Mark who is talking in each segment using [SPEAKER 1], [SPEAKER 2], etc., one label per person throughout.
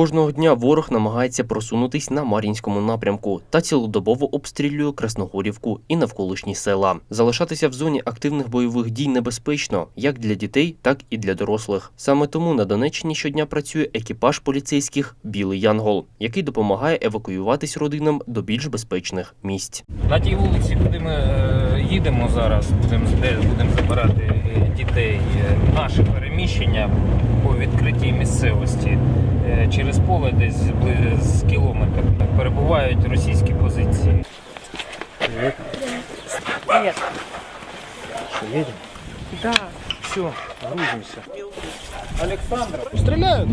[SPEAKER 1] Кожного дня ворог намагається просунутись на Мар'їнському напрямку та цілодобово обстрілює Красногорівку і навколишні села. Залишатися в зоні активних бойових дій небезпечно як для дітей, так і для дорослих. Саме тому на Донеччині щодня працює екіпаж поліцейських Білий Янгол, який допомагає евакуюватись родинам до більш безпечних місць.
[SPEAKER 2] На тій вулиці, куди ми е, їдемо зараз, будемо де будемо забирати е, дітей. е, Наше переміщення по відкритій місцевості е, через поле десь з кілометр перебувають російські позиції.
[SPEAKER 3] Привет. Что, едем?
[SPEAKER 2] Да. Все, грузимося. Олександр,
[SPEAKER 3] Стреляют?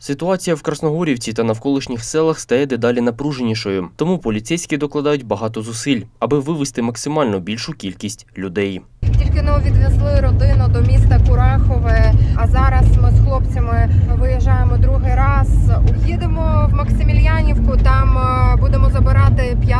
[SPEAKER 1] Ситуація в Красногорівці та навколишніх селах стає дедалі напруженішою, тому поліцейські докладають багато зусиль, аби вивести максимально більшу кількість людей.
[SPEAKER 4] Тільки но відвезли родину до міста Курахове. А зараз ми з хлопцями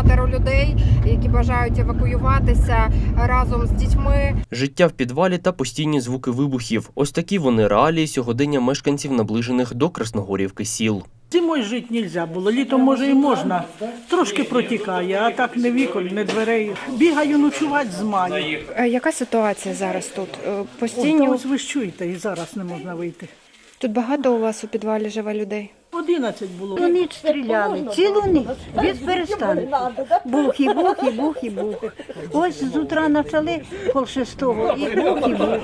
[SPEAKER 4] п'ятеро людей, які бажають евакуюватися разом з дітьми.
[SPEAKER 1] Життя в підвалі та постійні звуки вибухів. Ось такі вони реалії сьогодення мешканців наближених до Красногорівки сіл.
[SPEAKER 5] Зимою жити нельзя було, літом може і можна. Трошки протікає, а так не вікон, не дверей. Бігаю ночувати з маю.
[SPEAKER 4] Е, Яка ситуація зараз тут? Е,
[SPEAKER 5] О, та ось ви ж чуєте, і зараз не можна вийти.
[SPEAKER 4] тут багато у вас у підвалі живе людей.
[SPEAKER 5] Одинадцять було.
[SPEAKER 6] Цілу ніч стріляли, цілу ніч, без перестану. Бух і бух, і бух, і бух. Ось з утра почали пол шестого, і бух, і бух.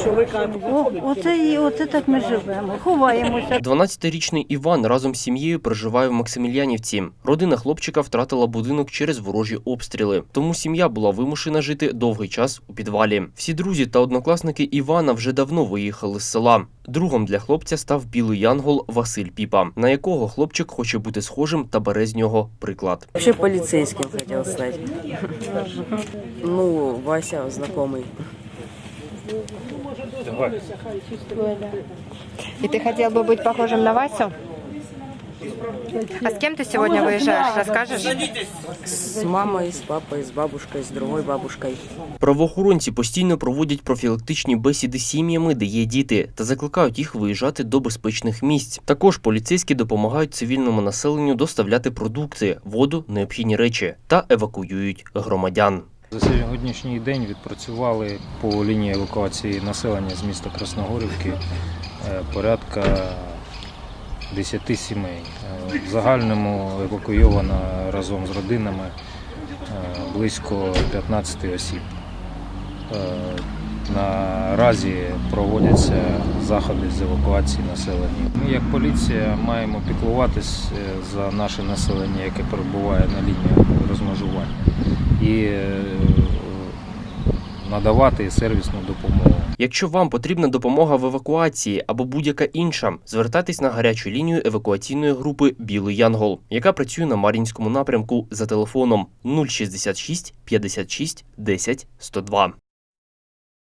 [SPEAKER 5] Що ви кажете?
[SPEAKER 6] О, оце, і, оце так ми живемо, ховаємося.
[SPEAKER 1] 12-річний Іван разом з сім'єю проживає в Максимільянівці. Родина хлопчика втратила будинок через ворожі обстріли, тому сім'я була вимушена жити довгий час у підвалі. Всі друзі та однокласники Івана вже давно виїхали з села. Другом для хлопця став білий янгол Василь Піпа, на якого хлопчик хоче бути схожим та бере з нього приклад.
[SPEAKER 7] Вообще полицейским хотел стать. Ну, Вася знакомый.
[SPEAKER 4] І ти хотів би бути похожим на Васю? А з ким ти сьогодні виїжджаєш? Розкажеш?
[SPEAKER 7] С мамой, с папой, с бабушкой, с другой бабушкой.
[SPEAKER 1] Правоохоронці постійно проводять профілактичні бесіди з сім'ями, де є діти, та закликають їх виїжджати до безпечних місць. Також поліцейські допомагають цивільному населенню доставляти продукти, воду, необхідні речі та евакуюють громадян.
[SPEAKER 2] За сьогоднішній день відпрацювали по лінії евакуації населення з міста Красногорівки е, порядка 10 сімей. Е, В загальному евакуйовано разом з родинами е, близько 15 осіб. Наразі проводяться заходи з евакуації населення. Ми, як поліція, маємо піклуватись за наше населення, яке перебуває на лінії розмежування, і надавати сервісну допомогу.
[SPEAKER 1] Якщо вам потрібна допомога в евакуації або будь-яка інша, звертайтесь на гарячу лінію евакуаційної групи Білий Янгол, яка працює на Мар'їнському напрямку за телефоном 066 56 10 102.